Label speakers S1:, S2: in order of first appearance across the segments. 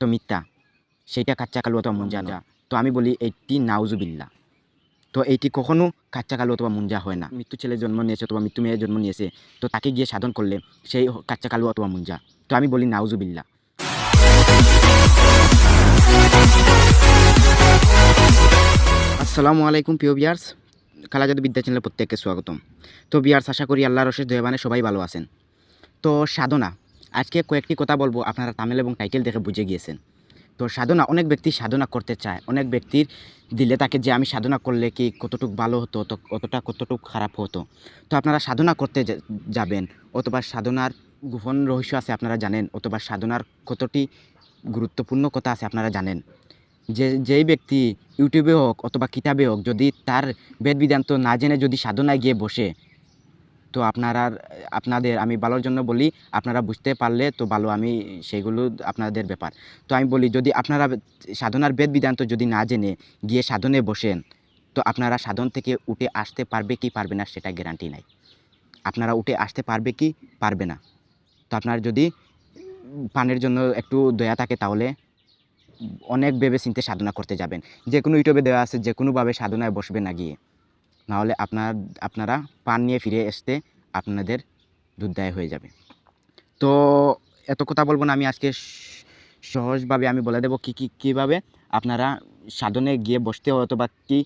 S1: তো মিথ্যা সেইটা কাচ্চা কালু অথবা মুঞ্জা না তো আমি বলি এইটি নাউজুবিল্লা তো এইটি কখনো কাচ্চা কালু অথবা মুঞ্জা হয় না। মৃত্যু ছেলে জন্ম নিয়েছে অথবা মৃত্যু মেয়ে জন্ম নিয়েছে তো তাকে গিয়ে সাধন করলে সেই কাচ্চা কালু অথবা মুঞ্জা। তো আমি বলি নাউজুবিল্লা আসসালামু আলাইকুম প্রিয় বিয়ার্স খালাজাদু বিদ্যা চ্যানেলে প্রত্যেককে স্বাগতম। তো বিয়ার্স আশা করি আল্লাহ অশেষ দয়াবানে সবাই ভালো আছেন। তো সাধনা আজকে কয়েকটি কথা বলব, আপনারা তামিল এবং টাইটেল দেখে বুঝে গিয়েছেন। তো সাধনা, অনেক ব্যক্তি সাধনা করতে চায়। অনেক ব্যক্তির দিলে তাকে যে আমি সাধনা করলে কি কতটুকু ভালো হতো তো কতটা কতটুকু খারাপ হতো। তো আপনারা সাধনা করতে যাবেন, অথবা সাধনার গোপন রহস্য আছে আপনারা জানেন, অথবা সাধনার কতটি গুরুত্বপূর্ণ কথা আছে আপনারা জানেন। যে, যেই ব্যক্তি ইউটিউবে হোক অথবা কিতাবে হোক, যদি তার বেদ বিধান্ত না জেনে যদি সাধনায় গিয়ে বসে তো আপনারা, আপনাদের, আমি ভালোর জন্য বলি, আপনারা বুঝতে পারলে তো ভালো আমি সেগুলো আপনাদের ব্যাপার। তো আমি বলি, যদি আপনারা সাধনার বেদ বিধান্ত যদি না জেনে গিয়ে সাধনে বসেন, তো আপনারা সাধন থেকে উঠে আসতে পারবে কি পারবে না সেটা গ্যারান্টি নাই। আপনারা উঠে আসতে পারবে কি পারবে না। তো আপনার যদি পানের জন্য একটু দয়া থাকে তাহলে অনেক ভেবে চিন্তে সাধনা করতে যাবেন। যে কোনো ইউটিউবে দেওয়া আছে যে কোনোভাবে সাধনায় বসবে না গিয়ে। নাহলে আপনার, আপনারা পান নিয়ে ফিরে আসতে আপনাদের দুধদায় হয়ে যাবে। তো এত কথা বলব না, আমি আজকে সহজভাবে আমি বলে দেবো কী কী, কীভাবে আপনারা সাধনে গিয়ে বসতে হয় অথবা কী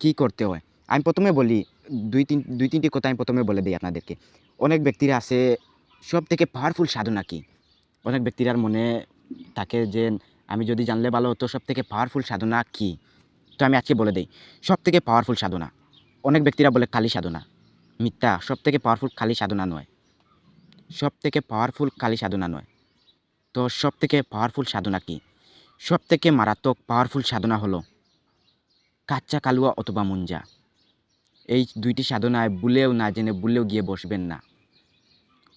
S1: কী করতে হয়। আমি প্রথমে বলি, দুই তিন, দুই তিনটি কথা আমি প্রথমে বলে দিই আপনাদেরকে। অনেক ব্যক্তিরা আছে সব থেকে পাওয়ারফুল সাধনা কী? অনেক ব্যক্তিরার মনে থাকে যে, আমি যদি জানলে ভালো হতো সব থেকে পাওয়ারফুল সাধনা কী? তো আমি আজকে বলে দিই সব থেকে পাওয়ারফুল সাধনা। অনেক ব্যক্তিরা বলে কালী সাধনা। মিথ্যা সব থেকে পাওয়ারফুল কালী সাধনা নয়। সব থেকে পাওয়ারফুল কালী সাধনা নয়। তো সব থেকে পাওয়ারফুল সাধনা কি? সব থেকে মারাত্মক পাওয়ারফুল সাধনা হলো কাচ্চা কালুয়া অথবা মুঞ্জা। এই দুইটি সাধনায় ভুলেও না জেনে ভুলেও গিয়ে বসবেন না।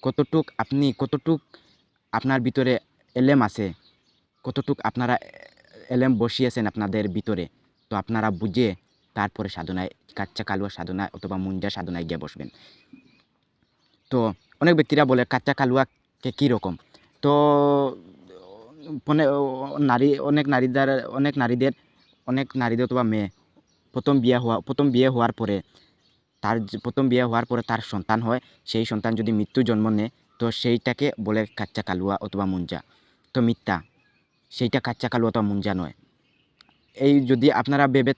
S1: কতটুক আপনি, কতটুক আপনার ভিতরে এলেম আছে, কতটুক আপনারা এলেম বসিয়েছেন আপনাদের ভিতরে, তো আপনারা বুঝে তারপরে সাধনায়, কাচ্চা কালুয়া সাধনায় অথবা মুঞ্জা সাধনায় গিয়ে বসবেন। তো অনেক ব্যক্তিরা বলে, কাচ্চা কালুয়াকে কী রকম? তো নারী, অনেক নারীদের অনেক নারীদের অনেক নারীদের অথবা মেয়ে, প্রথম বিয়ে হওয়া, প্রথম বিয়ে হওয়ার পরে তার প্রথম বিয়ে হওয়ার পরে তার সন্তান হয়, সেই সন্তান যদি মৃত্যু জন্ম নেয়, তো সেইটাকে বলে কাচ্চা কালুয়া অথবা মুঞ্জা। তো মিথ্যা, সেইটা কাচ্চা কালুয়া অথবা মুঞ্জা নয়। এই যদি আপনারা ভেবে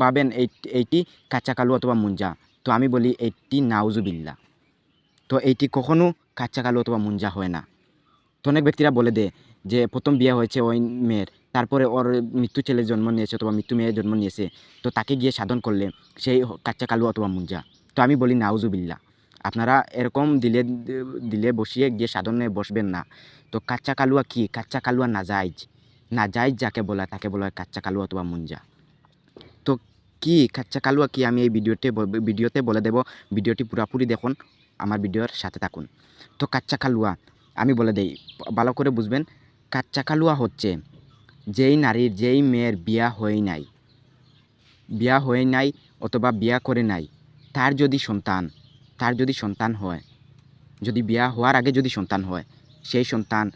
S1: ভাবেন এই, এইটি কাচ্চা কালু অথবা মুঞ্জা, তো আমি বলি এইটি নাউজুবিল্লা। তো এইটি কখনো কাচ্চা কালু অথবা মুঞ্জা হয় না। তো অনেক ব্যক্তিরা বলে দেয় যে প্রথম বিয়ে হয়েছে ওই মেয়ের, তারপরে ওর মৃত্যু ছেলে জন্ম নিয়েছে অথবা মৃত্যু মেয়ে জন্ম নিয়েছে, তো তাকে গিয়ে সাধন করলে সেই কাচ্চা কালু অথবা মুঞ্জা। তো আমি বলি নাউজুবিল্লা। আপনারা এরকম দিলে দিলে বসিয়ে গিয়ে সাধনে বসবেন না। তো কাচ্চা কালুয়া কি? কাচ্চা কালুয়া নাজাইজ। নাজাইজ যাকে বলা, তাকে বলা হয় কাচ্চা কালুয়া অথবা মুঞ্জা। তো কি কাচ্চা কালুয়া কি আমি এই ভিডিওতে ভিডিওতে বলে দেব, ভিডিওটি পুরোপুরি দেখুন, আমার ভিডিওর সাথে থাকুন। তো কাচ্চা কালুয়া আমি বলে দেই, ভালো করে বুঝবেন কাচ্চা কালুয়া হচ্ছে যেই নারীর, যেই মেয়ের বিয়া হয়ে নাই। বিয়া হয়ে নাই অথবা বিয়া করে নাই, তার যদি সন্তান, তার যদি সন্তান হয়, যদি বিয়া হওয়ার আগে যদি সন্তান হয়, সেই সন্তান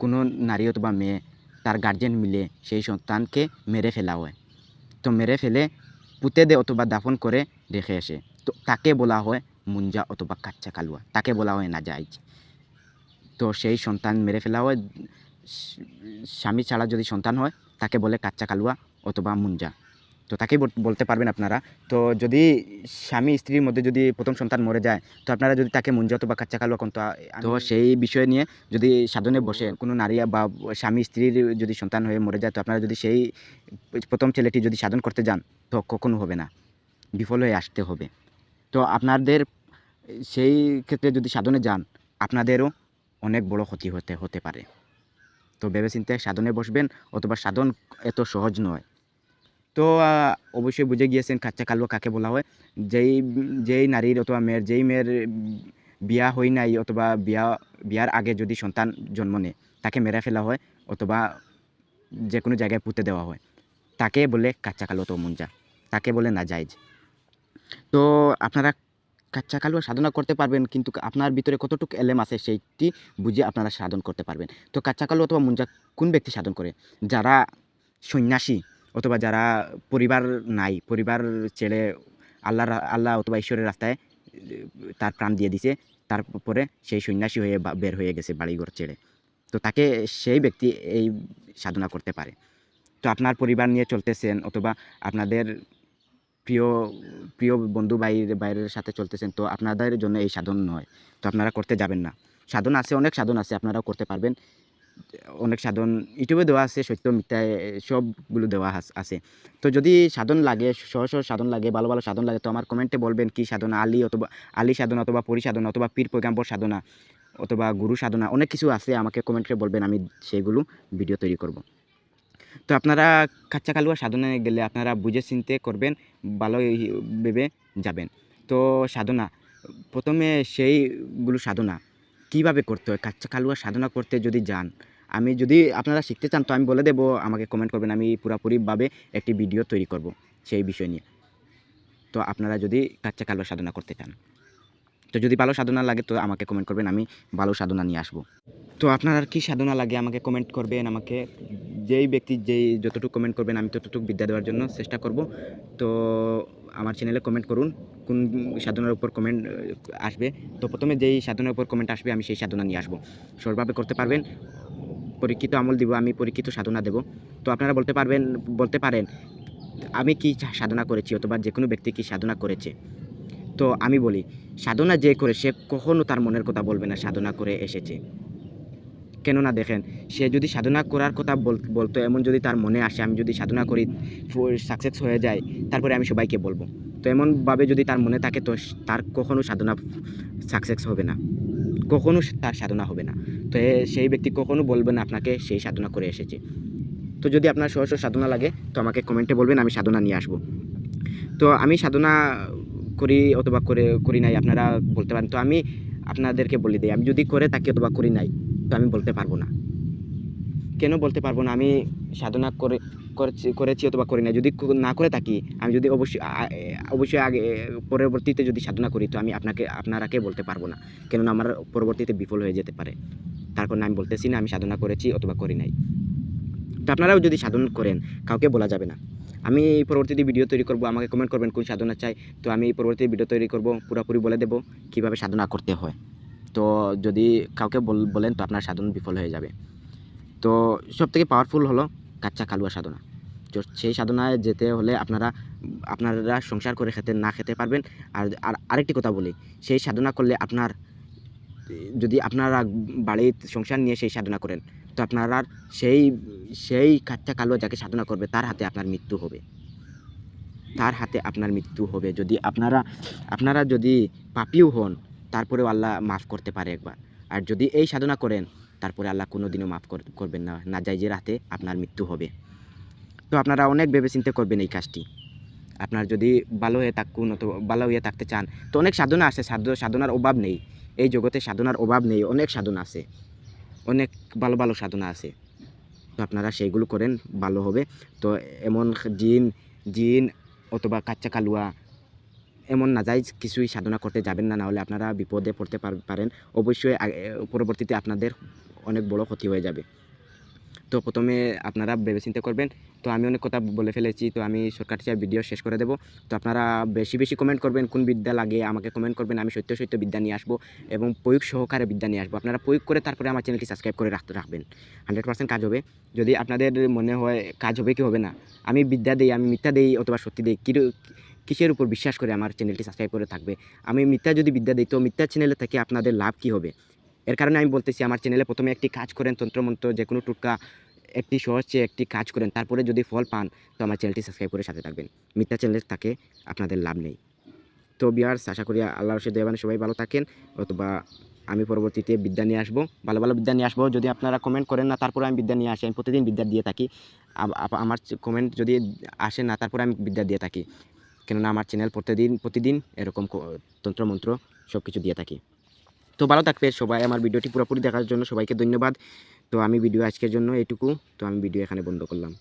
S1: কোনো নারী অথবা মেয়ে তার গার্জেন মিলে সেই সন্তানকে মেরে ফেলা হয়। তো মেরে ফেলে পুঁতে দে অথবা দাফন করে রেখে আসে। তো তাকে বলা হয় মুঞ্জা অথবা কাচ্চা কালুয়া। তাকে বলা হয় না যাইজ তো সেই সন্তান মেরে ফেলা হয়। স্বামী ছাড়া যদি সন্তান হয়, তাকে বলে কাচ্চা কালুয়া অথবা মুঞ্জা। তো তাকেই বলতে পারবেন আপনারা। তো যদি স্বামী স্ত্রীর মধ্যে যদি প্রথম সন্তান মরে যায় তো আপনারা যদি তাকে মুঞ্জা অথবা কাচ্চা কালুয়া কোন তো সেই বিষয় নিয়ে যদি সাধনে বসে কোনো নারী বা স্বামী স্ত্রীর যদি সন্তান হয়ে মরে যায় তো আপনারা যদি সেই প্রথম ছেলেটি যদি সাধন করতে যান তো কখনো হবে না। বিফল হয়ে আসতে হবে। তো আপনাদের সেই ক্ষেত্রে যদি সাধনে যান আপনাদেরও অনেক বড় ক্ষতি হতে হতে পারে। তো ভেবেচিন্তে সাধনে বসবেন অথবা সাধন এত সহজ নয়। তো অবশ্যই বুঝে গিয়েছেন কাচ্চা কালুয়া কাকে বলা হয়। যেই যেই নারীর অথবা মেয়ের, যেই মেয়ের বিয়া হয় নাই অথবা বিয়া, বিয়ার আগে যদি সন্তান জন্ম নেয়, তাকে মেরে ফেলা হয় অথবা যে কোনো জায়গায় পুঁতে দেওয়া হয়, তাকে বলে কাচ্চা কালো তো মুঞ্জা, তাকে বলে না নাজাইজ তো, আপনারা কাচ্চা কালুয়া সাধনা করতে পারবেন, কিন্তু আপনার ভিতরে কতটুকু এলেম আছে সেইটি বুঝে আপনারা সাধন করতে পারবেন। তো কাচ্চা কালু অথবা মুঞ্জা কোন ব্যক্তি সাধন করে? যারা সন্ন্যাসী অথবা যারা পরিবার নাই, পরিবার ছেড়ে আল্লাহ আল্লাহ অথবা ঈশ্বরের রাস্তায়, তার প্রাণ দিয়ে দিছে, তারপরে সেই সন্ন্যাসী হয়ে বের হয়ে গেছে বাড়িঘর ছেড়ে। তো তাকে সেই ব্যক্তি এই সাধনা করতে পারে। তো আপনার পরিবার নিয়ে চলতেছেন অথবা আপনাদের প্রিয় প্রিয় বন্ধু বাইরে বাইরের সাথে চলতেছেন, তো আপনাদের জন্য এই সাধন নয়। তো আপনারা করতে যাবেন না। সাধন আছে, অনেক সাধন আছে, আপনারাও করতে পারবেন। অনেক সাধন ইউটিউবে দেওয়া আছে, সত্য মিথ্যায় সবগুলো দেওয়া আছে। তো যদি সাধন লাগে সহ সহ সাধন লাগে, ভালো ভালো সাধন লাগে, তো আমার কমেন্টে বলবেন কি সাধনা, আলী অথবা, আলী সাধনা অথবা পরি সাধনা অথবা পীর পৈগাম্বর সাধনা অথবা গুরু সাধনা, অনেক কিছু আছে, আমাকে কমেন্টে বলবেন, আমি সেইগুলো ভিডিও তৈরি করব। তো আপনারা কাচ্চা কালুয়া সাধনা গেলে আপনারা বুঝে চিনতে করবেন ভালো ভেবে যাবেন। তো সাধনা, প্রথমে সেইগুলো সাধনা কীভাবে করতে হয়? কাচ্চা কালুয়া সাধনা করতে যদি যান, আমি যদি আপনারা শিখতে চান, তো আমি বলে দেবো, আমাকে কমেন্ট করবেন। আমি পুরোপুরিভাবে একটি ভিডিও তৈরি করব সেই বিষয় নিয়ে। তো আপনারা যদি কাচ্চা কালুয়া সাধনা করতে চান, তো যদি ভালো সাধনা লাগে, তো আমাকে কমেন্ট করবেন, আমি ভালো সাধনা নিয়ে আসব। তো আপনার আর কি সাধনা লাগে, আমাকে কমেন্ট করবেন, আমাকে যেই ব্যক্তি যেই যতটুকু কমেন্ট করবেন, আমি ততটুকু বিদ্যা দেওয়ার জন্য চেষ্টা করব। তো আমার চ্যানেলে কমেন্ট করুন, কোন সাধনার উপর কমেন্ট আসবে। তো প্রথমে যেই সাধনার উপর কমেন্ট আসবে, আমি সেই সাধনা নিয়ে আসব। সরভাবে করতে পারবেন, পরীক্ষিত আমল দিব, আমি পরীক্ষিত সাধনা দেব। তো আপনারা বলতে পারবেন, বলতে পারেন, আমি কি সাধনা করেছি অথবা যে কোনো ব্যক্তি কি সাধনা করেছে? তো আমি বলি, সাধনা যে করে সে কখনও তার মনের কথা বলবে না, সাধনা করে এসেছে। কেননা দেখেন, সে যদি সাধনা করার কথা বল- বলতো, এমন যদি তার মনে আসে, আমি যদি সাধনা করি সাকসেস হয়ে যায়, তারপরে আমি সবাইকে বলব। তো এমনভাবে যদি তার মনে থাকে, তো তার কখনো সাধনা সাকসেস হবে না। কখনো তার সাধনা হবে না। তো সেই ব্যক্তি কখনো বলবে না, আপনাকে সেই সাধনা করে এসেছে। তো যদি আপনার সহজ সাধনা লাগে, তো আমাকে কমেন্টে বলবেন, আমি সাধনা নিয়ে আসব। তো আমি সাধনা করি অথবা করে, করি নাই, আপনারা বলতে পারেন। তো আমি আপনাদেরকে বলে দিই, আমি যদি করে থাকি অথবা করি নাই তো আমি বলতে পারব না। কেন বলতে পারব না? আমি সাধনা করে, করেছি অথবা করি না যদি না করে থাকি, আমি যদি অবশ্যই অবশ্যই আগে পরবর্তীতে যদি সাধনা করি, তো আমি আপনাকে, আপনারাকে বলতে পারব না। কেননা আমার পরবর্তীতে বিফল হয়ে যেতে পারে। তার কারণে আমি বলতেছি না, আমি সাধনা করেছি অথবা করি নাই। তো আপনারাও যদি সাধন করেন, কাউকে বলা যাবে না। আমি পরবর্তীতে ভিডিও তৈরি করব, আমাকে কমেন্ট করবেন কোন সাধনা চাই। তো আমি পরবর্তী ভিডিও তৈরি করব, পুরোপুরি বলে দেবো কীভাবে সাধনা করতে হয়। তো যদি কাউকে বল- বলেন তো আপনার সাধন বিফল হয়ে যাবে। তো সব থেকে পাওয়ারফুল হলো কাচ্চা কালুয়া সাধনা। তো সেই সাধনায় যেতে হলে আপনারা আপনারা সংসার করে খেতে না খেতে পারবেন। আর আর আরেকটি কথা বলি সেই সাধনা করলে আপনার যদি আপনারা বাড়ির সংসার নিয়ে সেই সাধনা করেন তো আপনারা সেই সেই কাচ্চা কালুয়া যাকে সাধনা করবে তার হাতে আপনার মৃত্যু হবে। তার হাতে আপনার মৃত্যু হবে। যদি আপনারা আপনারা যদি পাপিও হন তারপরেও আল্লাহ মাফ করতে পারে একবার। আর যদি এই সাধনা করেন, তারপরে আল্লাহ কোনো দিনও মাফ কর- করবেন না। না যাই যে রাতে আপনার মৃত্যু হবে। তো আপনারা অনেক ভেবে চিন্তে করবেন এই কাজটি। আপনার যদি ভালো হয়ে থাকুন অথবা ভালো হয়ে থাকতে চান, তো অনেক সাধনা আছে। সাধ সাধনার অভাব নেই। এই জগতে সাধনার অভাব নেই। অনেক সাধনা আছে। অনেক ভালো ভালো সাধনা আছে। তো আপনারা সেইগুলো করেন, ভালো হবে। তো এমন জিন জিন অথবা কাচ্চা কালুয়া এমন নাজাইজ কিছুই সাধনা করতে যাবেন না, নাহলে আপনারা বিপদে পড়তে পার- পারেন। অবশ্যই পরবর্তীতে আপনাদের অনেক বড় ক্ষতি হয়ে যাবে। তো প্রথমে আপনারা ভেবে চিন্তা করবেন, তো আমি অনেক কথা বলে ফেলেছি, তো আমি সরকার চাই ভিডিও শেষ করে দেবো। তো আপনারা বেশি বেশি কমেন্ট করবেন, কোন বিদ্যা লাগে, আমাকে কমেন্ট করবেন, আমি সত্য সত্য বিদ্যা নিয়ে আসব এবং প্রয়োগ সহকারে বিদ্যা নিয়ে আসব। আপনারা প্রয়োগ করে তারপরে আমার চ্যানেলটি সাবস্ক্রাইব করে রাখতে রাখবেন হান্ড্রেড পার্সেন্ট কাজ হবে। যদি আপনাদের মনে হয়, কাজ হবে কি হবে না, আমি বিদ্যা দিই, আমি মিথ্যা দিই অথবা সত্যি দিই, কিরু কিসের উপর বিশ্বাস করে আমার চ্যানেলটি সাবস্ক্রাইব করে থাকবে? আমি মিথ্যা যদি বিদ্যা দিই, তো মিথ্যা চ্যানেলে থেকে আপনাদের লাভ কি হবে? এর কারণে আমি বলতেছি, আমার চ্যানেলে প্রথমে একটি কাজ করেন, তন্ত্রমন্ত্র যে কোনো টুটকা, একটি সহজ একটি কাজ করেন, তারপরে যদি ফল পান, তো আমার চ্যানেলটি সাবস্ক্রাইব করে সাথে থাকবেন। মিথ্যা চ্যানেলে থাকে, আপনাদের লাভ নেই। তো বিয়ার্স আশা করি আল্লাহ রশিদ দেবানে সবাই ভালো থাকেন। অথবা আমি পরবর্তীতে বিদ্যা নিয়ে আসব, ভালো ভালো বিদ্যা নিয়ে আসব। যদি আপনারা কমেন্ট করেন না, তারপরে আমি বিদ্যা নিয়ে আসি। আমি প্রতিদিন বিদ্যা দিয়ে থাকি। আমার কমেন্ট যদি আসে না, তারপরে আমি বিদ্যা দিয়ে থাকি। কেননা আমার চ্যানেল প্রতিদিন প্রতিদিন এরকম তন্ত্র তন্ত্রমন্ত্র সব কিছু দিয়ে থাকি। তো ভালো থাকবে সবাই, আমার ভিডিওটি পুরোপুরি দেখার জন্য সবাইকে ধন্যবাদ। তো আমি ভিডিও আজকের জন্য এটুকু। তো আমি ভিডিও এখানে বন্ধ করলাম।